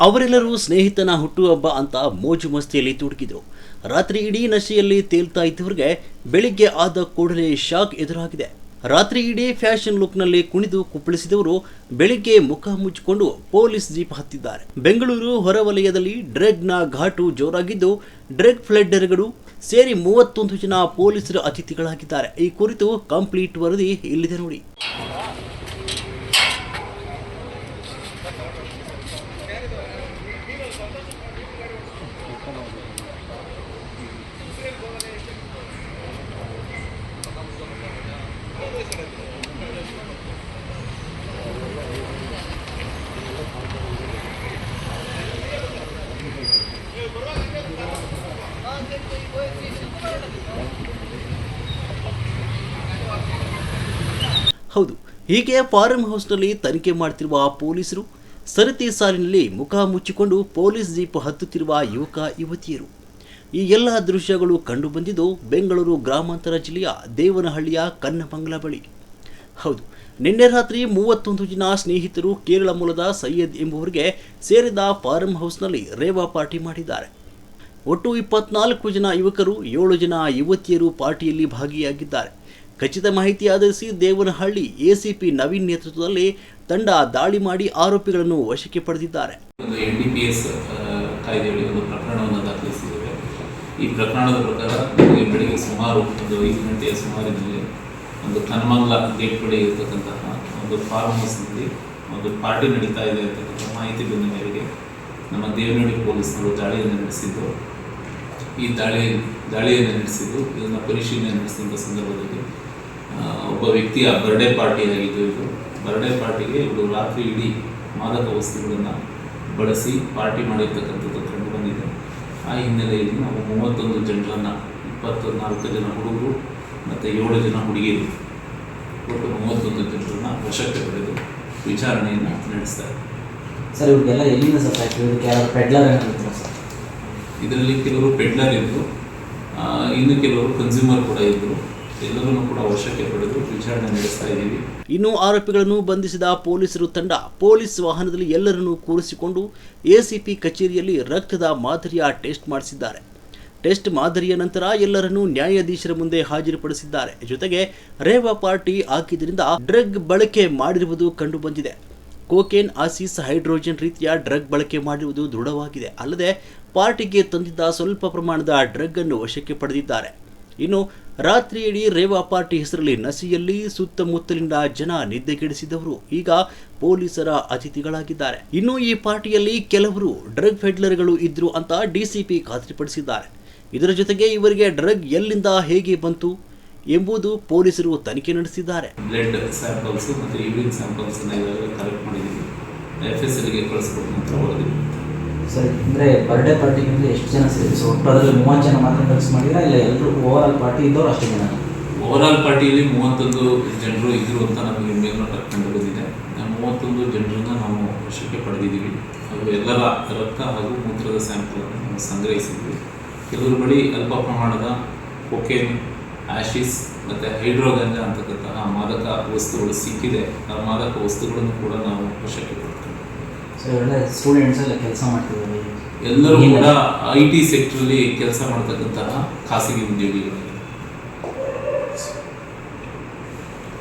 ಅವರೆಲ್ಲರೂ ಸ್ನೇಹಿತನ ಹುಟ್ಟುಹಬ್ಬ ಅಂತ ಮೋಜು ಮಸ್ತಿಯಲ್ಲಿ ತೊಡಗಿದ್ರು. ರಾತ್ರಿ ಇಡೀ ನಶೆಯಲ್ಲಿ ತೇಲ್ತಾ ಇದ್ದವ್ರಿಗೆ ಬೆಳಿಗ್ಗೆ ಆದ ಕೂಡಲೇ ಶಾಕ್ ಎದುರಾಗಿದೆ. ರಾತ್ರಿ ಇಡೀ ಫ್ಯಾಷನ್ ಲುಕ್ನಲ್ಲಿ ಕುಣಿದು ಕುಪ್ಪಳಿಸಿದವರು ಬೆಳಿಗ್ಗೆ ಮುಖ ಮುಚ್ಚಿಕೊಂಡು ಪೊಲೀಸ್ ಜೀಪ್ ಹತ್ತಿದ್ದಾರೆ. ಬೆಂಗಳೂರು ಹೊರವಲಯದಲ್ಲಿ ಡ್ರಗ್ನ ಘಾಟು ಜೋರಾಗಿದ್ದು ಡ್ರಗ್ ಫ್ಲೆಡ್ಡರ್ಗಳು ಸೇರಿ ಮೂವತ್ತೊಂದು ಜನ ಪೊಲೀಸರ ಅತಿಥಿಗಳಾಗಿದ್ದಾರೆ. ಈ ಕುರಿತು ಕಂಪ್ಲೀಟ್ ವರದಿ ಇಲ್ಲಿದೆ ನೋಡಿ. ಹೌದು, ಹೀಗೆ ಫಾರ್ಮ್ ಹೌಸ್ನಲ್ಲಿ ತನಿಖೆ ಮಾಡ್ತಿರುವ ಪೊಲೀಸರು ಸರತಿ ಸಾಲಿನಲ್ಲಿ ಮುಖ ಮುಚ್ಚಿಕೊಂಡು ಪೊಲೀಸ್ ಜೀಪ್ ಹತ್ತುತ್ತಿರುವ ಯುವಕ ಯುವತಿಯರು ಈ ಎಲ್ಲ ದೃಶ್ಯಗಳು ಕಂಡುಬಂದಿದ್ದು ಬೆಂಗಳೂರು ಗ್ರಾಮಾಂತರ ಜಿಲ್ಲೆಯ ದೇವನಹಳ್ಳಿಯ ಕನ್ನಮಂಗಲ ಬಳಿ. ಹೌದು, ನಿನ್ನೆ ರಾತ್ರಿ ಮೂವತ್ತೊಂದು ಜನ ಸ್ನೇಹಿತರು ಕೇರಳ ಮೂಲದ ಸೈಯದ್ ಎಂಬುವರಿಗೆ ಸೇರಿದ ಫಾರ್ಮ್ ಹೌಸ್ನಲ್ಲಿ ರೇವಾ ಪಾರ್ಟಿ ಮಾಡಿದ್ದಾರೆ. ಒಟ್ಟು ಇಪ್ಪತ್ನಾಲ್ಕು ಜನ ಯುವಕರು, ಏಳು ಜನ ಯುವತಿಯರು ಪಾರ್ಟಿಯಲ್ಲಿ ಭಾಗಿಯಾಗಿದ್ದಾರೆ. ಖಚಿತ ಮಾಹಿತಿ ಆಧರಿಸಿ ದೇವನಹಳ್ಳಿ ಎಸಿಪಿ ನವೀನ್ ನೇತೃತ್ವದಲ್ಲಿ ತಂಡ ದಾಳಿ ಮಾಡಿ ಆರೋಪಿಗಳನ್ನು ವಶಕ್ಕೆ ಪಡೆದಿದ್ದಾರೆ. ಈ ಪ್ರಕರಣದ ಪ್ರಕಾರ ನಮಗೆ ಬೆಳಿಗ್ಗೆ ಸುಮಾರು ಒಂದು ಐದು ಗಂಟೆಯ ಸುಮಾರಿನಲ್ಲಿ ಒಂದು ಕನ್ಮಂಗ್ಲ ಗೇಟ್ ಬಳಿ ಇರತಕ್ಕಂತಹ ಒಂದು ಫಾರ್ಮ್ ಹೌಸ್ನಲ್ಲಿ ಒಂದು ಪಾರ್ಟಿ ನಡೀತಾ ಇದೆ ಅಂತಕ್ಕಂಥ ಮಾಹಿತಿ ಬಂದ ಮೇರೆಗೆ ನಮ್ಮ ದೇವನಹಳ್ಳಿ ಪೊಲೀಸರು ದಾಳಿಯನ್ನು ನಡೆಸಿದ್ದು. ಈ ದಾಳಿ, ದಾಳಿಯನ್ನು ನಡೆಸಿದ್ದು, ಇದನ್ನು ಪರಿಶೀಲನೆ ನಡೆಸಿದಂಥ ಸಂದರ್ಭದಲ್ಲಿ ಒಬ್ಬ ವ್ಯಕ್ತಿಯ ಬರ್ಡೇ ಪಾರ್ಟಿ ಆಗಿದ್ದು ಇದು. ಬರ್ಡೇ ಪಾರ್ಟಿಗೆ ಇವರು ರಾತ್ರಿ ಇಡೀ ಮಾದಕ ವಸ್ತುಗಳನ್ನು ಬಳಸಿ ಪಾರ್ಟಿ ಮಾಡಿರ್ತಕ್ಕಂಥದ್ದು. ಆ ಹಿನ್ನೆಲೆಯಲ್ಲಿ ನಾವು ಮೂವತ್ತೊಂದು ಜನರನ್ನು ಇಪ್ಪತ್ತು ನಾಲ್ಕು ಜನ ಹುಡುಗರು ಮತ್ತು ಏಳು ಜನ ಹುಡುಗಿಯರು ಒಟ್ಟು ಮೂವತ್ತೊಂದು ಜನರನ್ನು ವಶಕ್ಕೆ ಪಡೆದು ವಿಚಾರಣೆಯನ್ನು ನಡೆಸ್ತಾರೆ ಸರ್ ಇವರಿಗೆಲ್ಲ ಎಲ್ಲಿಂದ ಸರ್ ಕೆಲವರು ಪೆಡ್ಲರ್ ಸರ್? ಇದರಲ್ಲಿ ಕೆಲವರು ಪೆಡ್ಲರ್ ಇದ್ದರು ಇನ್ನು ಕೆಲವರು ಕನ್ಸ್ಯೂಮರ್ ಕೂಡ ಇದ್ದರು ಎಲ್ಲರನ್ನು ಕೂಡ ವಶಕ್ಕೆ ಪಡೆದು ವಿಚಾರಣೆ ನಡೆಸ್ತಾ ಇದ್ದೀವಿ. ಇನ್ನು ಆರೋಪಿಗಳನ್ನು ಬಂಧಿಸಿದ ಪೊಲೀಸರು ತಂಡ ಪೊಲೀಸ್ ವಾಹನದಲ್ಲಿ ಎಲ್ಲರನ್ನೂ ಕೂರಿಸಿಕೊಂಡು ಎಸಿಪಿ ಕಚೇರಿಯಲ್ಲಿ ರಕ್ತದ ಮಾದರಿಯ ಟೆಸ್ಟ್ ಮಾಡಿಸಿದ್ದಾರೆ. ಟೆಸ್ಟ್ ಮಾದರಿಯ ನಂತರ ಎಲ್ಲರನ್ನೂ ನ್ಯಾಯಾಧೀಶರ ಮುಂದೆ ಹಾಜರುಪಡಿಸಿದ್ದಾರೆ. ಜೊತೆಗೆ ರೇವಾ ಪಾರ್ಟಿ ಹಾಕಿದ್ರಿಂದ ಡ್ರಗ್ ಬಳಕೆ ಮಾಡಿರುವುದು ಕಂಡುಬಂದಿದೆ. ಕೋಕೇನ್, ಆಸಿಸ್, ಹೈಡ್ರೋಜನ್ ರೀತಿಯ ಡ್ರಗ್ ಬಳಕೆ ಮಾಡಿರುವುದು ದೃಢವಾಗಿದೆ. ಅಲ್ಲದೆ ಪಾರ್ಟಿಗೆ ತಂದಿದ್ದ ಸ್ವಲ್ಪ ಪ್ರಮಾಣದ ಡ್ರಗ್ ಅನ್ನು ವಶಕ್ಕೆ ಪಡೆದಿದ್ದಾರೆ. ಇನ್ನು ರಾತ್ರಿ ಇಡೀ ರೇವಾ ಪಾರ್ಟಿ ಹೆಸರಲ್ಲಿ ನಸಿಯಲ್ಲಿ ಸುತ್ತಮುತ್ತಲಿನ ಜನ ನಿದ್ದೆಗೆಡಿಸಿದವರು ಈಗ ಪೊಲೀಸರ ಅತಿಥಿಗಳಾಗಿದ್ದಾರೆ. ಇನ್ನು ಈ ಪಾರ್ಟಿಯಲ್ಲಿ ಕೆಲವರು ಡ್ರಗ್ ಫೆಡ್ಲರ್ಗಳು ಇದ್ರು ಅಂತ ಡಿಸಿಪಿ ಖಾತ್ರಿಪಡಿಸಿದ್ದಾರೆ. ಇದರ ಜೊತೆಗೆ ಇವರಿಗೆ ಡ್ರಗ್ ಎಲ್ಲಿಂದ ಹೇಗೆ ಬಂತು ಎಂಬುದು ಪೊಲೀಸರು ತನಿಖೆ ನಡೆಸಿದ್ದಾರೆ. ಬ್ಲಡ್ ಸ್ಯಾಂಪಲ್ಸ್ ಮತ್ತು ಯೂರಿನ್ ಸ್ಯಾಂಪಲ್ಸ್ ಕಲೆಕ್ಟ್ ಮಾಡಿದ್ದೀವಿ ಎಫ್ ಎಸ್ ಎಲ್ಗೆ ವರದಿ ಸರ್ ಅಂದರೆ ಬರ್ಡೇ ಪಾರ್ಟಿಗೆ ಅಂದರೆ ಎಷ್ಟು ಜನ ಸೇರಿ? ಸೊ ಅದರಲ್ಲಿ ಮೂವತ್ತು ಜನ ಮಾತ್ರ ಫಿಕ್ಸ್ ಮಾಡಿರಾ ಇಲ್ಲ ಎಲ್ಲರೂ ಓವರ್ ಆಲ್ ಪಾರ್ಟಿ ಇದ್ದವರು ಅಷ್ಟು ಜನ? ಆಲ್ ಪಾರ್ಟಿಯಲ್ಲಿ ಮೂವತ್ತೊಂದು ಜನರು ಇದ್ರು ಅಂತ ನಮಗೆ ಮೇಲ್ನೋಟ ಕಂಡು ಬಂದಿದೆ. ಮೂವತ್ತೊಂದು ಜನರನ್ನು ನಾವು ವಶಕ್ಕೆ ಪಡೆದಿದ್ದೀವಿ. ಹಾಗೂ ಎಲ್ಲರ ರಕ್ತ ಹಾಗೂ ಮೂತ್ರದ ಸ್ಯಾಂಪಲನ್ನು ನಾವು ಸಂಗ್ರಹಿಸಿದ್ವಿ. ಕೆಲವರು ಬಳಿ ಅಲ್ಪ ಪ್ರಮಾಣದ ಕೊಕೇನ್ ಆಶಿಸ್ ಮತ್ತು ಹೈಡ್ರೋಗಂಜ ಅಂತಕ್ಕಂತಹ ಮಾದಕ ವಸ್ತುಗಳು ಸಿಕ್ಕಿದೆ. ಆ ಮಾದಕ ವಸ್ತುಗಳನ್ನು ಕೂಡ ನಾವು ವಶಕ್ಕೆ ಸೊ ಸ್ಟೂಡೆಂಟ್ಸ್ ಎಲ್ಲ ಕೆಲಸ ಮಾಡ್ತಿದ್ದಾರೆ ಎಲ್ಲರೂ? ಕೂಡ ಐ ಟಿ ಸೆಕ್ಟ್ರಲ್ಲಿ ಕೆಲಸ ಮಾಡ್ತಕ್ಕಂತಹ ಖಾಸಗಿ ಉದ್ಯೋಗಿಗಳು.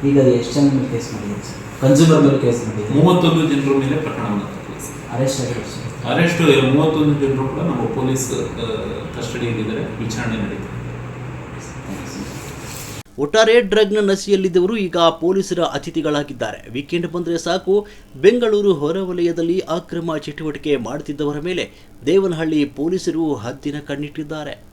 ಈಗ ಅದು ಎಷ್ಟು ಜನ ಮೇಲೆ ಕೇಸ್ ಮಾಡಿದ್ದೀರಿ ಸರ್? ಕನ್ಸ್ಯೂಮರ್ ಮೇಲೆ ಕೇಸ್ ಮಾಡಿದ್ದೀರಿ ಮೂವತ್ತೊಂದು ಜನರ ಮೇಲೆ ಪ್ರಕರಣ ದಾಖಲಿಸಿದೆ ಅರೆಸ್ಟ್ ಆಗಿರೋ ಸರ್. ಅರೆಸ್ಟ್ ಮೂವತ್ತೊಂದು ಜನರು ಕೂಡ ನಮ್ಮ ಪೊಲೀಸ್ ಕಸ್ಟಡಿಯಲ್ಲಿದ್ದಾರೆ ವಿಚಾರಣೆ ನಡೀತಿದೆ ಒಟ್ಟಾರೆ ಡ್ರಗ್ನ ನಸಿಯಲ್ಲಿದ್ದವರು ಈಗ ಪೊಲೀಸರ ಅತಿಥಿಗಳಾಗಿದ್ದಾರೆ. ವೀಕೆಂಡ್ ಬಂದರೆ ಸಾಕು. ಬೆಂಗಳೂರು ಹೊರವಲಯದಲ್ಲಿ ಅಕ್ರಮ ಚಟುವಟಿಕೆ ಮಾಡುತ್ತಿದ್ದವರ ಮೇಲೆ ದೇವನಹಳ್ಳಿ ಪೊಲೀಸರು ಹದ್ದಿನ ಕಣ್ಣಿಟ್ಟಿದ್ದಾರೆ.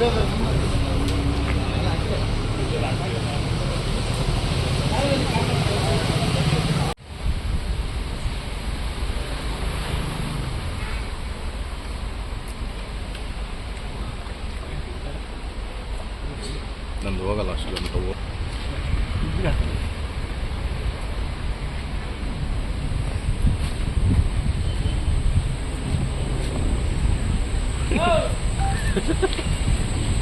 Building.